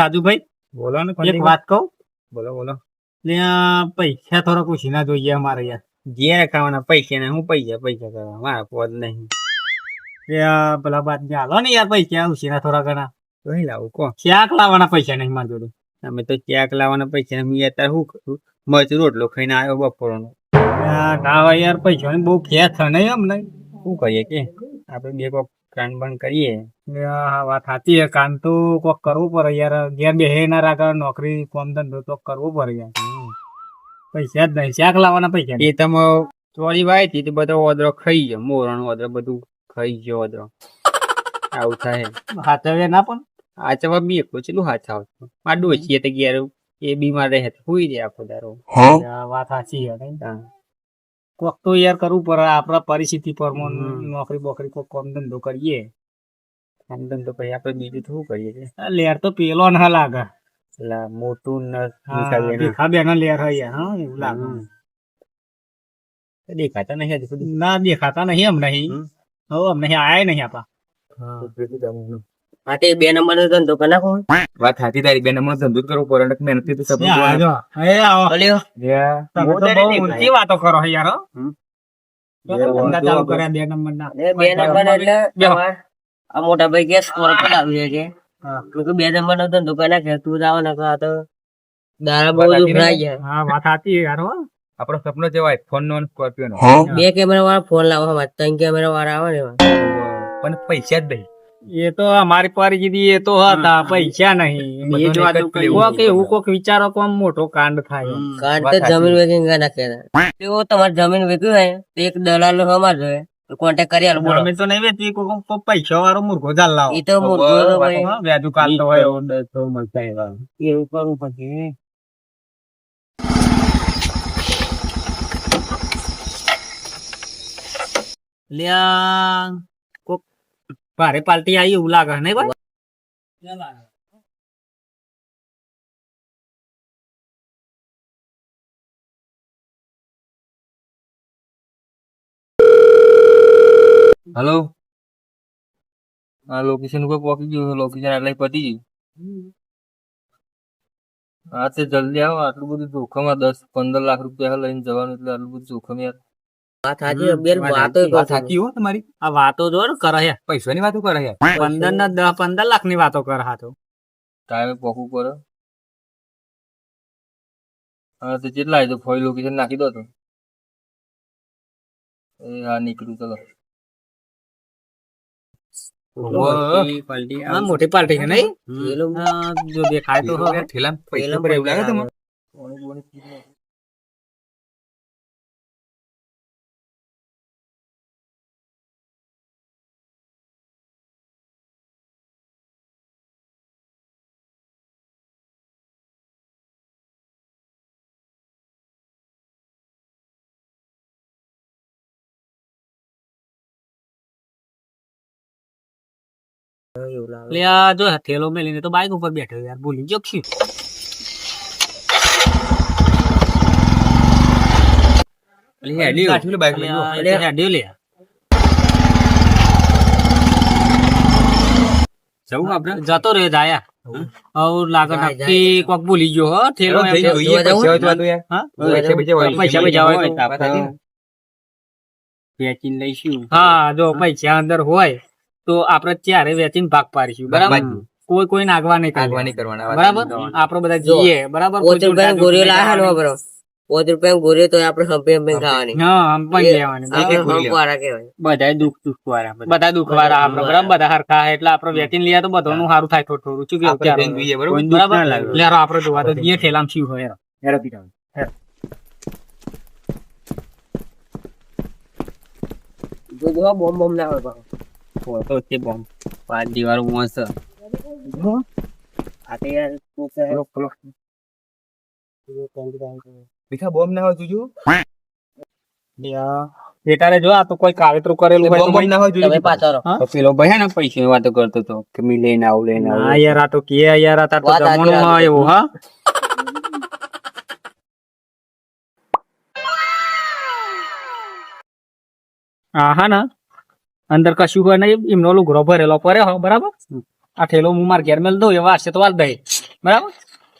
રાજુભાઈ બોલો ને એક વાત કહું? બોલો બોલો. પૈસા થોડા ઓછી ના જોઈએ અમારે યાર. જે ખાવાના પૈસા ને હું પૈસા પૈસા કરવા? મારા પોત નહીં. પેલા બાદ ને હાલો ને યાર પૈસા ઉછીના થોડા ઘણા. કઈ લાવું કો. ક્યાંક લાવવાના પૈસા નહીં મારા જોડે. અમે તો ક્યાંક લાવવાના પૈસા ને અત્યારે શું કરું રોટલો ખાઈને આવ્યો બપોરનો. નો હોય યાર પૈસા બહુ ખેત છે નહીં. અમને શું કરીએ કે? આપણે બે કોક કાન બંધ કરીએ. વાત સાચી છે. કામ તો કોક કરવું પડે યાર. ઘેર બેહે ના રાખે નોકરી કોમ ધંધો તો કરવું પડે યાર. પૈસા જ નહીં. શાક લાવવાના પૈસા એ તમે ચોરી વાયથી તો બધો ઓદરો ખાઈ ગયો. મોરણ ઓદરો બધું ખાઈ ગયો ઓદરો. આવું થાય. હાચવે ના પણ. હાચવા ચવા બી એકલું ચેલું હાચાવ આવતું આ ડોસીએ તો ઘેર. એ બીમાર રહે તો હુઈ જાય આખો દારો વાત સાચી છે કોક તો યાર કરવું પડે. આપણા પરિસ્થિતિ પર નોકરી બોકરી કોક કામ ધંધો કરીએ. આમ તેમ તો પછી આપણે બીજું તો શું કરીએ છે આ લેર તો પેલો ના લાગે. એટલે મોટું ન નિકાલીએ ના. લેર હોય હા એવું લાગે. તો દેખાતા નહીં હજુ સુધી? ના દેખાતા નહીં એમ નહીં. હો એમ નહીં આયા નહીં આપા. માટે બે નંબર નો. ધંધો કરી નાખો. વાત હાથી તારી બેન હમણાં ધંધો કરવો પડે મહેનત તો. બોલ્યો વાતો કરો યાર બે બે નંબર એટલે આ મોટા ભાઈ કે સ્કોર્પિયો લાવ્યો છે. હા. મેં કીધું બે નંબર નો ધંધો કરી નાખે તું જ આવો ને આ તો દારા બહુ ઉભરાઈ ગયા હા વાત સાચી છે યાર હો. આપણો સપનો છે ભાઈ ફોન નો સ્કોર્પિયો નો. બે કેમેરા વાળા ફોન લાવવા અમારે ત્રણ કેમેરા વાળા આવે ને પણ પૈસા જ નહીં. એ તો મારી અમારી કીધી એ તો હતા પૈસા નહીં. એ જો આ એક જ કોક વિચારો કોક વિચારો કોમ મોટો કાંડ થાય. કાંડ તો જમીન વેચી ગયા નાખ્યા તેઓ તમારે જમીન વેચ્યું હોય તો એક દલાલ સમાજ હોય કોન્ટેક્ટ કરી આલો બોલો. અમે તો નહીં વેચી કોક કોક પૈસા વાળો મુર્ગો ચાલ લાવો. એ તો મૂર્ખો તો ભાઈ. વ્યાજુ કાઢતો હોય એવો. એવું. કરવું પછી. લ્યા કોક ભારે પાલટી આવી એવું લાગે નહીં ભાઈ? હલો? આ લોકેશન ઉપર પહોંચી ગયું લોકેશન એટલે પતી ગયું. હા તે જલ્દી આવો. આટલું બધું જોખમ આ દસ પંદર લાખ રૂપિયા લઈને જવાનું એટલે આટલું બધું જોખમ યાર. વાત સાચી બેન વાતો વાત સાચી હો તમારી. આ વાતો જો કરે હે પૈસા ની વાતો કરે હે પંદર ના દસ પંદર લાખની વાતો કરે હા તો. ટાઈમે પોકવું કરો હા તો કેટલા તો ફોઈ લોકેશન નાખી દો તો. એ હા નીકળ્યું ચલો. મોટી પાર્ટી છે. નહીં? જો દેખાય તો પૈસા લાગે પૈસા લે આ જો થેલો મેલીને તો બાઈક ઉપર બેઠો યાર ભૂલી ગયો આપણે? જતો રહ્યો જાયા. હવે લાગે નક્કી કોક ભૂલી ગયો હો થેલો એમ. જોઈએ, જોવા પૈસા જવું? યાર. હા? પૈસા પૈસા હોય. પૈસા પૈસા હોય તો વાત સાચી ને? વેચીને લઈશું હા. જો પૈસા અંદર હોય. તો આપણે ત્યારે વેચીને ભાગ પાડીશું બરાબર? કોઈ કોઈ નાગવા નહીં આગવા નહીં કરવાના બરાબર. આપડે બધા જઈએ બરાબર? પોચ રૂપિયા ગોરીઓ લાયા બરો પોચ રૂપિયા ગોરીઓ તો આપણે હંપે હંપે. ખાવાની. હા હંપે લેવાની બધા દુઃખ દુઃખ વાળા બધા. દુઃખ વાળા આપડે બરાબર? બધા હરખા એટલે આપડે વેચીને લઈએ તો બધાનું સારું થાય થોડું થોડું. ચૂકી બરાબર? હારો આપડે જોવા તો જઈએ ઠેલામ શિવ હોય. હેરો પીટાવે. જો બોમ બોમ્બ ના હોય. ફોટો છે બોમ્બ. પાંચ દિવારો મોસ યાર. ભીખા બોમ્બ ના હોય જોજો. બેટારે જો આ તો કોઈ કાવતરું કરેલું હોય તો બોમ્બ ના હોય જોજો. રહો. તો પેલો ભાઈ ને પૈસા વાતો કરતો હતો કે મી લઈને આવું લઈને ના હા યાર આ તો કે યાર આ તો જમણો એવું હા હા હા ને અંદર કશું હોય નહીં એમનો લુગડો ભરેલો પડે હો બરાબર? આ ઠેલો હું માર ઘેર મેલ દઉં એવા હશે તો વાત દે બરાબર?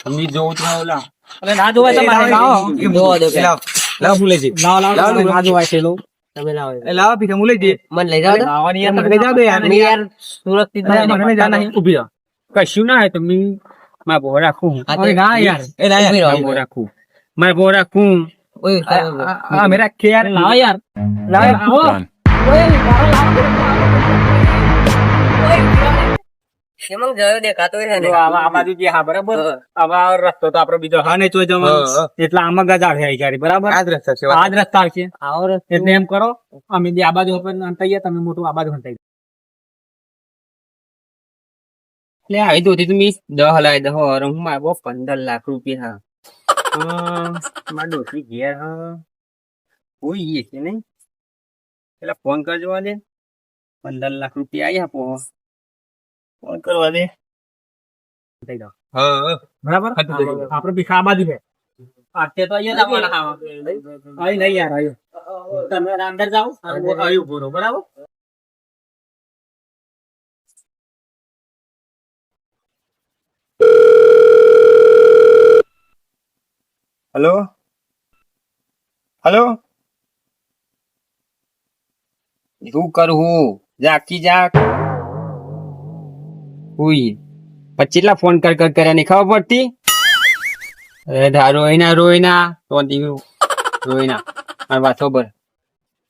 તમે જોઉં તો ઓલા. અરે ના જોવાય તમારે લાવો જોવા દો પેલા. લાવ ભૂલે છે લાવ લાવ લાવો. ના જોવાય ઠેલો. તમે લાવો. એ લાવ પીઠે હું લઈ જઈ મને લઈ જાવ તો. લાવવાની યાર મને લઈ જાવ યાર. અમે યાર સુરક્ષિત ના, મને જાઓ ઊભી રહો. કશું ના હોય તમે મારે બો રાખું અરે ના યાર. એ ના યાર. મારે રાખું. મારે બો રાખું ઓય, આ મેરા કે યાર. લાવ યાર. લાવ યાર. આવો દેખાતો હોય ને. આમાં આ બાજુ જે હા બરાબર? આમાં રસ્તો તો આપડે બીજો હા નહીં તો હા, હા. એટલે આમાં ગજા છે ક્યારે બરાબર? આ જ રસ્તા છે આ જ રસ્તા છે. આવો રસ્તો. એટલે એમ કરો અમે જે આ બાજુ હંતાઈએ તમે મોટું આ બાજુ હંતાઈ એટલે આવી તો તમે દહ લાય દહ હું મારે પંદર લાખ રૂપિયા. હા મારા ડોસી ઘેર હા. કોઈ છે નહીં? પેલા ફોન કરજો દે પંદર લાખ રૂપિયા આવી આપો. ફોન કરવા દે. બરાબર. આપડે ભીખા આટલે તો અહીંયા આવવાના અહીં નહીં યાર આવ્યો તમે અંદર જાઓ. આવ્યું પૂરો બરાબર? હલો હલો શું કરું? જાકી જાક ઉઈ પછી કેટલા ફોન કર કર કર્યા નહીં ખબર પડતી? અરે ધા રોઈના રોઈના તો દીવ રોઈના મારી વાત ખબર?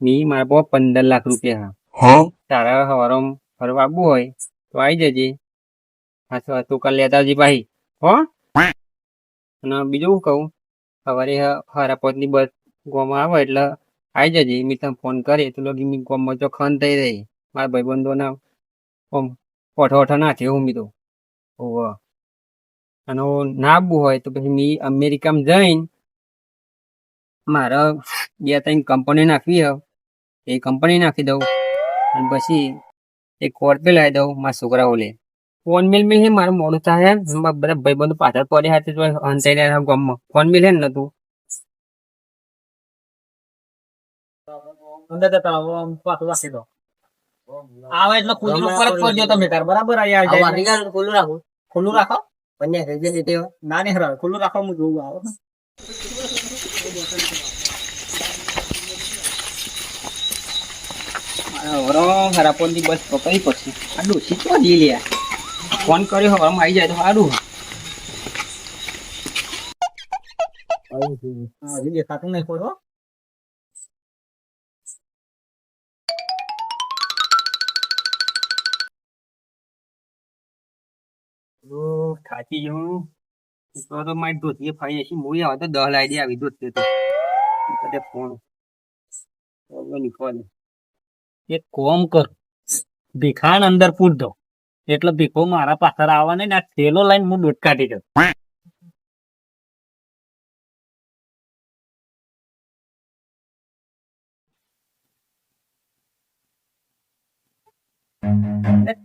મી મારા બહુ પંદર લાખ રૂપિયા તારા હવારો ફરવા આવવું હોય તો આવી જજે. હા તો તું કાલ લેતા આવજે ભાઈ. હો? અને બીજું શું કહું? સવારે હારા પોતની બસ ગોમાં આવે એટલે આવી જજે મેં તને ફોન કરે, તો લોગી મી કોમ જો ખન થઈ રહી. મારા ભાઈબંધોના ઓમ ઓઠો ઓઠો નાખે હું મી તો ઓવ અને ઓ ના હોય તો પછી મી અમેરિકામાં જઈને મારે બે ત્રણ કંપની નાખવી હે એ કંપની નાખી દઉં. અને પછી એક કોર્પે લાવી દઉં મારા છોકરાઓ લે ફોન મિલ મિલ હે, મારું મોડું થાય બધા ભાઈબંધો પાછળ પડ્યા હતા હંસાઈ રહ્યા ગામમાં. ફોન મિલ હે ને નતું. અંદર જતા રહો પાછું રાખી દો. આવે એટલે ખુલ્લું પરત કરજો તમે તાર બરાબર? અહીંયા. ખુલ્લું રાખો. ખુલ્લું રાખો? પન્યા થઈ જશે તે ના ને હરાવે. ખુલ્લું રાખો હું જોઉં આવો. હવરો હરાપોનની બસ પકડી પડશે આ ડોસી તો જી લે ફોન કર્યો હવરમાં આવી જાય તો સારું હજી દેખાતું નહીં કોઈ થાકી ગયો તો તો મારી ધોતીએ ફાઈ હશે મોઈ આવે તો દહ લાવી દે આવી ધોતી તો. બધે ફોન. નીકળે એક કોમ કર. ભીખાણ અંદર પૂર દો એટલે ભીખો મારા પાછળ આવવા ને આ થેલો લઈને હું દૂધ કાઢી દઉં.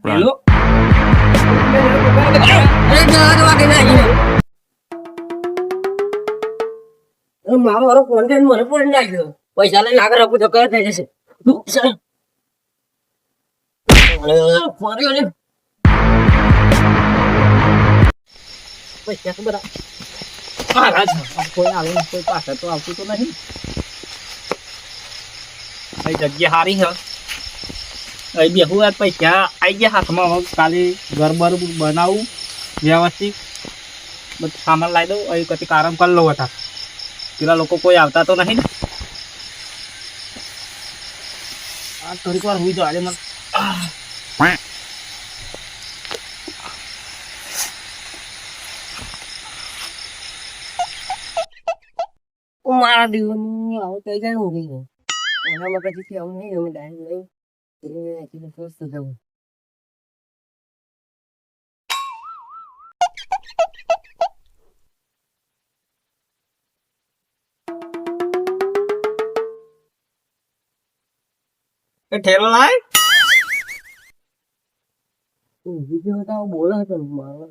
પેલો મારો ફોન કરીને મને પડી નાખ્યો પૈસા લઈને આગળ આપું તો કયો થઈ જશે? પૈસા મારા જગ્યા સારી છે. અહીં બેહું આ પૈસા ગયા હાથમાં. હવે કાલે ઘર બર બનાવું વ્યવસ્થિત. સામાન લાવી દઉં. અહીં કદી આરામ કરી લઉં હતા પેલા લોકો કોઈ આવતા તો નહીં ને આ થોડીક વાર હુઈ જાવ આજે મને હું મારા દિવસની આવું થઈ જાય હું ગઈ એનામાં પછી આવું નહીં હું ડાયરેક્ટ લઈ એટલે સ્વસ્થ થવું એ ઠેલો લાય બીજો તો બોલો હતો મારો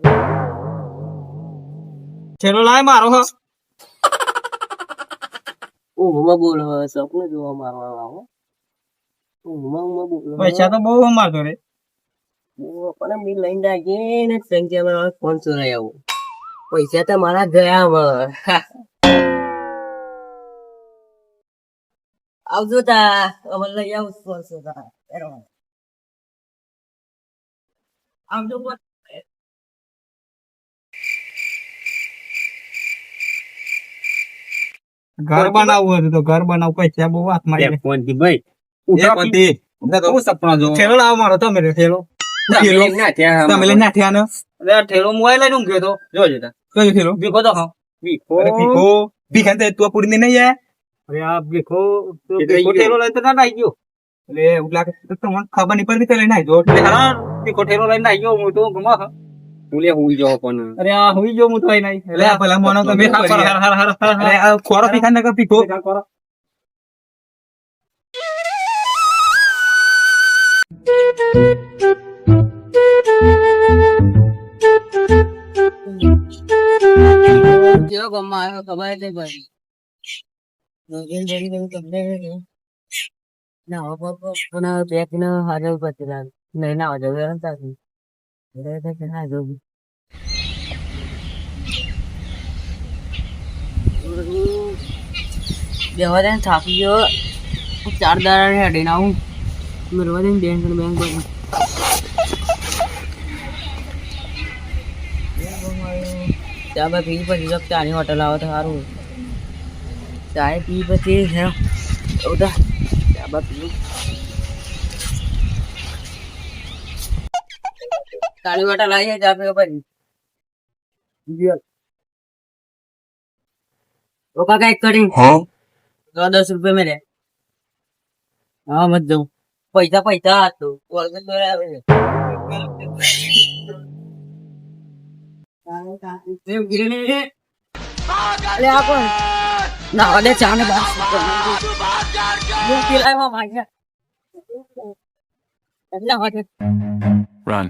ઠેલો લાય મારો હ ઊંઘમાં બોલો સપનું જોવા મારવા આવો ઊંઘમાં ઊંઘમાં બોલો પૈસા તો બહુ મારતો રે પણ મેં લઈને આવીએ ને સંખ્યામાં ફોન ચોરાઈ આવું પૈસા તો મારા ગયા આવજો તા અમે લઈ આવું ફોન ચોરા આવજો ઘર બનાવવું હતું તો ઘર બનાવવું છે બહુ વાત મારી ફોનથી ભાઈ ગયા. ઉઠા પતિ હું સપના જોઉં? ઠેલો લાવો મારો તમે રે ઠેલો. તમે ના ત્યાં તમે લઈને નાઠ્યા ને? ઠેલો મોબાઈલ લઈને ઊંઘ્યો તો. જોજો તા કયો ઠેલો? ભીખો તો અરે ભીખો. ભીખાને તો તું પૂરી નહીં જાય અરે આ ભીખો ઠેલો લઈને તો ના નાઈ ગયો. એટલે એવું લાગે તો તમને ખબર નહીં પડતી લઈને આવી જો એટલે હા ભીખો ઠેલો લઈને નાઈ ગયો હું તો ગમા હા. ભૂલે હુઈ જાવ પણ. અરે આ હુઈ જો હું તો નહીં એટલે આ પેલા મોનો તો મેં હર હર હર હર હર હર. અરે આ ખોરો ભીખાને કે ભીખો કેવો ગામમાં આવ્યો ખબર નહીં પડી. રોજિન જરી બધું તમને ના હવે પપ્પા પણ હવે ને હાજર પછી લાગે નહીં ના હાજર વેરણ તાકી એટલે તો કે ના જોવું બેહવા દે થાકી ગયો ચાર દાડા હેડીને આવું મેળવા બેંક બેંક ચા બા પછી ચાની હોટલ આવે તો સારું. ચાય પી પછી હે એવું તો. ચા બા પીવું. ચાની હોટલ આવી ચા પીવો પછી. ઓ કાકા એક કરી. તો દસ રૂપિયા મેરે હા મત જાઉં. પૈસા પૈસા હતો કોલગેટ દોરે આવે છે. એમ ગીરી નહીં રે. અલે આ કોણ? নাহলে চান Run.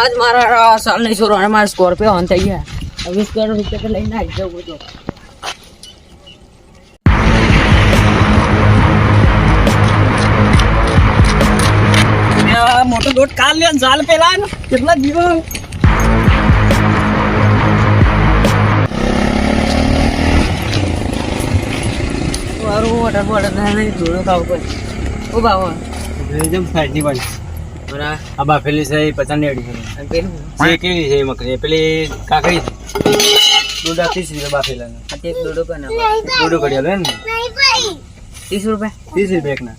આજ મારા સાલની નહીં છોરો અને મારા સ્કોર્પિયો ઓન થઈ ગયા. વીસ કરોડ રૂપિયા લઈને આવી જવું બધું મોટો દોટ કાલ લે જાલ પેલા કેટલા જીવો? મારું વોટર બોટલ નહીં થોડું ખાવું પડે. ઓ બાબા એકદમ ફાટી વાળી આ બાફેલી છે એ પચાસની અડી છે. કેવી પેલું? છે એ મકરી પેલી કાકડી દોડા ત્રીસ રૂપિયા બાફેલા દોડો દોડો કડિયા ને? ત્રીસ રૂપિયા? ત્રીસ રૂપિયા એકના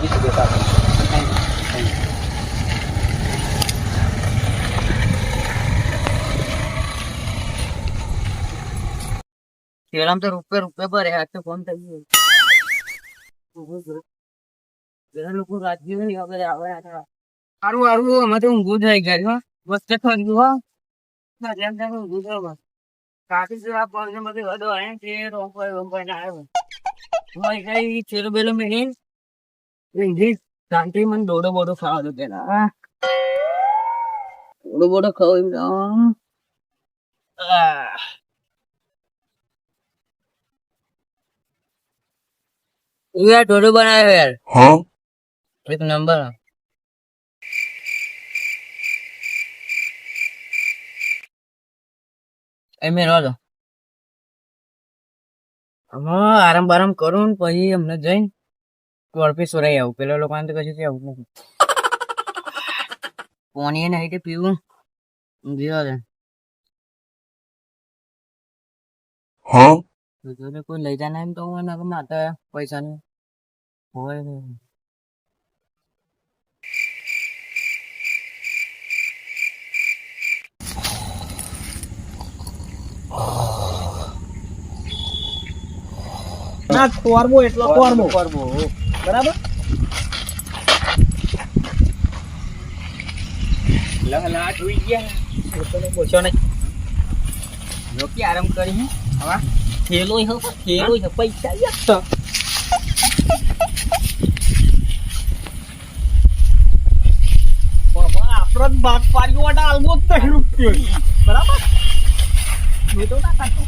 વીસ રૂપિયા પાછળ. પેલામ તો રૂપે રૂપે ભરે આ તો ફોન થઈ ગયો પેલા લોકો રાજ્યની હવે આવે સારું સારું અમે ઊંઘું થઈ ગયા છો તે થઈ ગયું, હા. જેમ તેમ ઊંઘું થયો બસ કાકી જો આ પગ ને બધું હદો હે તે રોંપાઈ રોંપાઈ ને આવ્યો હોય કઈ ચેરો બેલો મેળીન શાંતિ મને દોડો બોડો ખાવા દો પેલા, હા. દોડો બોડો ખાવ એમ યાર ડોડો બનાવ્યો યાર. હા? એક નંબર એમે રહો આરામ બારામ કરું ને પછી અમને જઈને સ્કોર્પિયો સોરાઈ આવું. પેલા લોકોને તો કશું આવું નથી. પાણી નહીં તે પીવું. જીવા દે Huh? જોડે કોઈ લઈ જાય એમ તો હું એના માટે પૈસા હોય નહીં ના કોરમો એટલો કોરમો કોરમો બરાબર લહલા જોઈ ગયા પોતાને બોલશો નહીં રોકી આરામ કરી હે હવે થેલો હે થેલો હે પૈસા યાર તો બાબા આપણો જ બાપ પાડ્યો વાટા આલમો જ નહીં રૂપિયો બરાબર મેં તો ના કાઢતો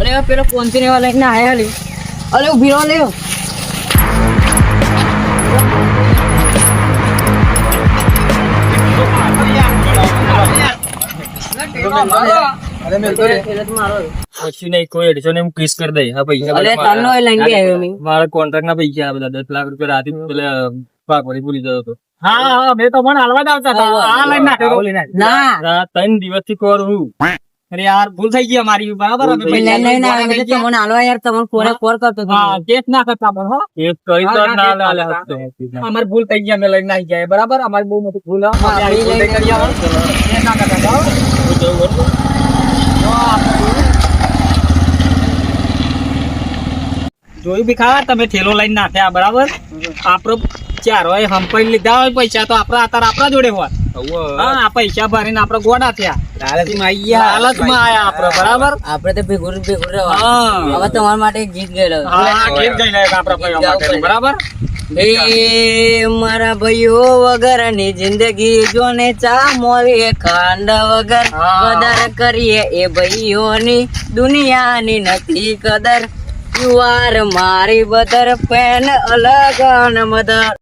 અરે પેલો કોન્ચી ને લઈને આયા લે અરે ઊભી રહો લ્યો કશું નહીં કોઈ એડિશન એમ કિસ કરી દે. હા પૈસા અરે બધા તન્નો એ લઈને બી આવ્યો મેં. મારા કોન્ટ્રાક્ટ ના પૈસા બધા દસ લાખ રૂપિયા રાતે પેલા પાકવાડી ભૂલી જતો હતો. હા હા મેં તો પણ હાલવા જ આવતા હતા. આ લઈને નાખ્યો. ના. ત્રણ દિવસથી કોર હું. અરે યાર ભૂલ થઈ ગઈ અમારી. બરાબર અમે મેં પૈસા લઈને આવ્યો મેં કીધું તમને હાલવા યાર તમને કોને કોર કરતો હા કેસ ના કરતા પણ હો. કરી તો ના. અમારી ભૂલ થઈ ગઈ અમે લઈને નાખી ગયા. બરાબર અમારી બહુ મોટી ભૂલ હા, આવી કરી આવો. ના કરતા આપણે જોયું બી ખરા તમે થેલો લઈને નાખ્યા બરાબર? આપણો ચાર હોય હંપાઈ લીધા હોય પૈસા તો આપડા અત્યારે આપડા જોડે હોય. હા આ પૈસા ભરીને આપડે ગોડા થયા. આપડે બરાબર? આપણે તો ભેગું ભેગું હવે તમારા માટે ગીત ગયેલો બરાબર? એ મારા ભાઈઓ વગરની જિંદગી જોને ચા મોલીએ ખાંડ વગર કદર કરીએ. એ ભાઈઓની દુનિયાની નથી કદર. યુ આર મારી બદર પેન અલગ મધર.